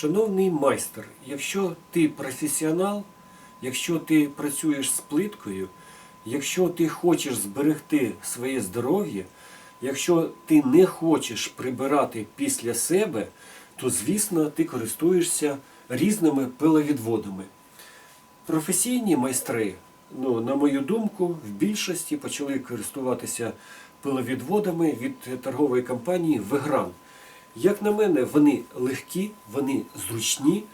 Шановний майстер, якщо ти професіонал, якщо ти працюєш з плиткою, якщо ти хочеш зберегти своє здоров'я, якщо ти не хочеш прибирати після себе, то звісно ти користуєшся різними пиловідводами. Професійні майстри, ну, на мою думку, в більшості почали користуватися пиловідводами від торгової компанії Вегран. Як на мене, вони легкі, вони зручні,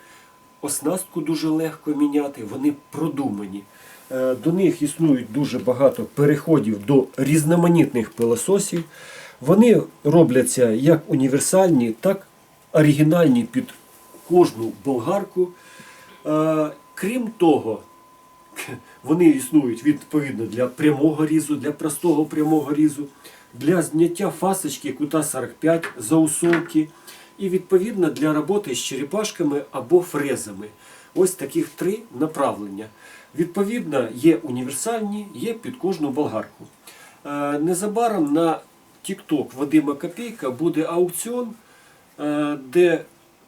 оснастку дуже легко міняти, вони продумані. Е, До них існують дуже багато переходів до різноманітних пилососів. Вони робляться як універсальні, так оригінальні під кожну болгарку. Е, Крім того, вони існують відповідно для прямого різу, для простого прямого різу, для зняття фасочки кута 45 заусовки і відповідно для роботи з черепашками або фрезами. Ось таких три направлення. Відповідно, є універсальні, є під кожну болгарку. Е, Незабаром на TikTok Вадима Копійка буде аукціон, е, де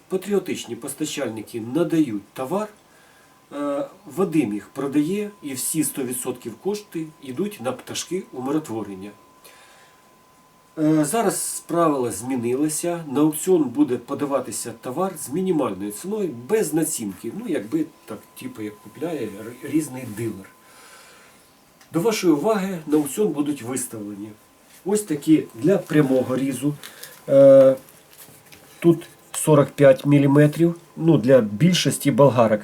патріотичні постачальники надають товар. Е, Вадим їх продає і всі 100% кошти йдуть на пташки умиротворення. Е, Зараз правила змінилися. На аукціон буде подаватися товар з мінімальною ціною, без націнки. Ну, якби так, типу, як купляє різний дилер. До вашої уваги на аукціон будуть виставлені. Ось такі для прямого різу. Е, Тут 45 мм, ну, для більшості болгарок.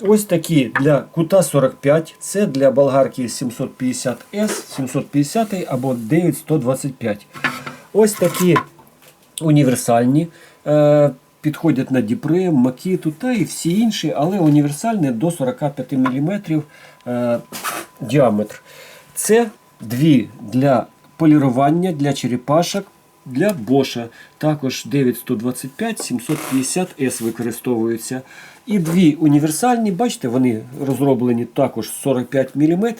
Ось такі для кута 45, це для болгарки 750S, 750 або 9125. Ось такі універсальні. Е, підходять на Діпре, Макіту та і всі інші, але універсальні до 45 мм е, діаметр. Це дві для полірування, для черепашок, для Боша. Також 9125, 750 s використовуються. І дві універсальні, бачите, вони розроблені також 45 мм.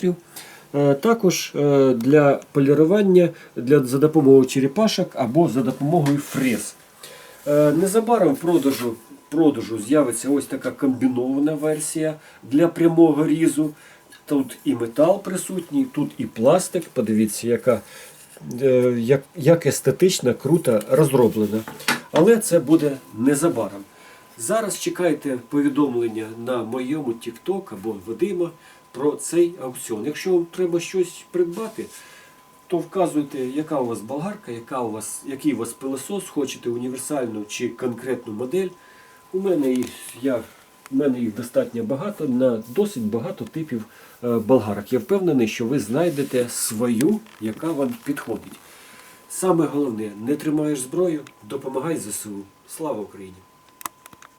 Е, Також е, для полірування для, за допомогою черепашок або за допомогою фрез. Е, Незабаром в продажу, продажу з'явиться ось така комбінована версія для прямого різу. Тут і метал присутній, тут і пластик. Подивіться, яка, як, як естетично, круто розроблена. Але це буде незабаром. Зараз чекайте повідомлення на моєму TikTok або Вадима про цей аукціон. Якщо вам треба щось придбати, то вказуйте, яка у вас болгарка, яка у вас, який у вас пилосос, хочете універсальну чи конкретну модель. У мене я, у мене їх достатньо багато на досить багато типів е, болгарок. Я впевнений, що ви знайдете свою, яка вам підходить. Саме головне, не тримаєш зброю, допомагай ЗСУ. Слава Україні!